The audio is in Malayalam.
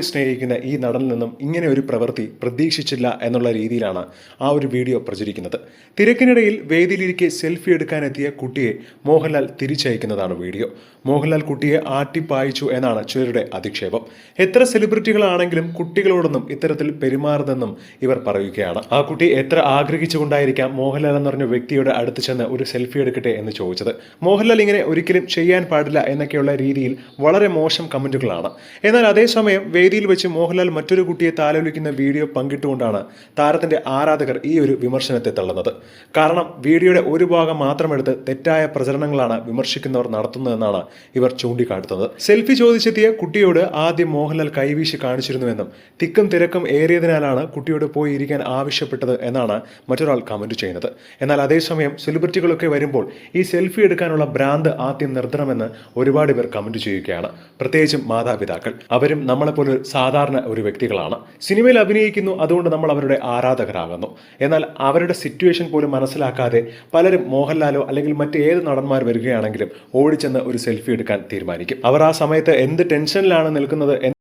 സ്നേഹിക്കുന്ന ഈ നടനിൽ നിന്നും ഇങ്ങനെ ഒരു പ്രവൃത്തി പ്രതീക്ഷിച്ചില്ല എന്നുള്ള രീതിയിലാണ് ആ ഒരു വീഡിയോ പ്രചരിക്കുന്നത്. തിരക്കിനിടയിൽ വേദിയിലിരിക്കെ സെൽഫി എടുക്കാനെത്തിയ കുട്ടിയെ മോഹൻലാൽ തിരിച്ചയക്കുന്നതാണ് വീഡിയോ. മോഹൻലാൽ കുട്ടിയെ ആട്ടിപ്പായിച്ചു എന്നാണ് ചിലരുടെ അധിക്ഷേപം. എത്ര സെലിബ്രിറ്റികളാണെങ്കിലും കുട്ടികളോടൊന്നും ഇത്തരത്തിൽ പെരുമാറുതെന്നും ഇവർ പറയുകയാണ്. ആ കുട്ടി എത്ര ആഗ്രഹിച്ചുകൊണ്ടായിരിക്കാം മോഹൻലാൽ എന്ന് പറഞ്ഞ വ്യക്തിയുടെ അടുത്ത് ചെന്ന് ഒരു സെൽഫി എടുക്കട്ടെ എന്ന് ചോദിച്ചത്. മോഹൻലാൽ ഇങ്ങനെ ഒരിക്കലും ചെയ്യാൻ പാടില്ല എന്നൊക്കെയുള്ള രീതിയിൽ വളരെ മോശം കമന്റുകളാണ്. എന്നാൽ അതേസമയം വേദിയിൽ വെച്ച് മോഹൻലാൽ മറ്റൊരു കുട്ടിയെ താലോലിക്കുന്ന വീഡിയോ പങ്കിട്ടുകൊണ്ടാണ് താരത്തിന്റെ ആരാധകർ ഈ ഒരു വിമർശനത്തെ തള്ളുന്നത്. കാരണം വീഡിയോയുടെ ഒരു ഭാഗം മാത്രമെടുത്ത് തെറ്റായ പ്രചരണങ്ങളാണ് വിമർശിക്കുന്നവർ നടത്തുന്നതെന്നാണ് ഇവർ ചൂണ്ടിക്കാട്ടുന്നത്. സെൽഫി ചോദിച്ചെത്തിയ കുട്ടിയോട് ആദ്യം മോഹൻലാൽ കൈവീശി കാണിച്ചിരുന്നുവെന്നും തിക്കും തിരക്കും ഏറിയതിനാലാണ് കുട്ടിയോട് പോയി ഇരിക്കാൻ ആവശ്യപ്പെട്ടത് എന്നാണ് മറ്റൊരാൾ കമന്റ് ചെയ്യുന്നത്. എന്നാൽ അതേസമയം സെലിബ്രിറ്റികളൊക്കെ വരുമ്പോൾ ഈ സെൽഫി എടുക്കാനുള്ള ഭ്രാന്ത് ആദ്യം നിർത്തണമെന്ന് ഒരുപാട് പേർ കമന്റ് ചെയ്യുകയാണ്. പ്രത്യേകിച്ചും മാതാപിതാക്കൾ. അവരും നമ്മളെപ്പോലെ സാധാരണ ഒരു വ്യക്തികളാണ്. സിനിമയിൽ അഭിനയിക്കുന്നു അതുകൊണ്ട് നമ്മൾ അവരുടെ ആരാധകരാകുന്നു. എന്നാൽ അവരുടെ സിറ്റുവേഷൻ പോലും മനസ്സിലാക്കാതെ പലരും മോഹൻലാലോ അല്ലെങ്കിൽ മറ്റ് ഏത് നടന്മാർ വരികയാണെങ്കിലും ഓടിച്ചെന്ന് ഒരു സെൽഫി എടുക്കാൻ തീരുമാനിക്കും. അവർ ആ സമയത്ത് എന്ത് ടെൻഷനിലാണ് നിൽക്കുന്നത്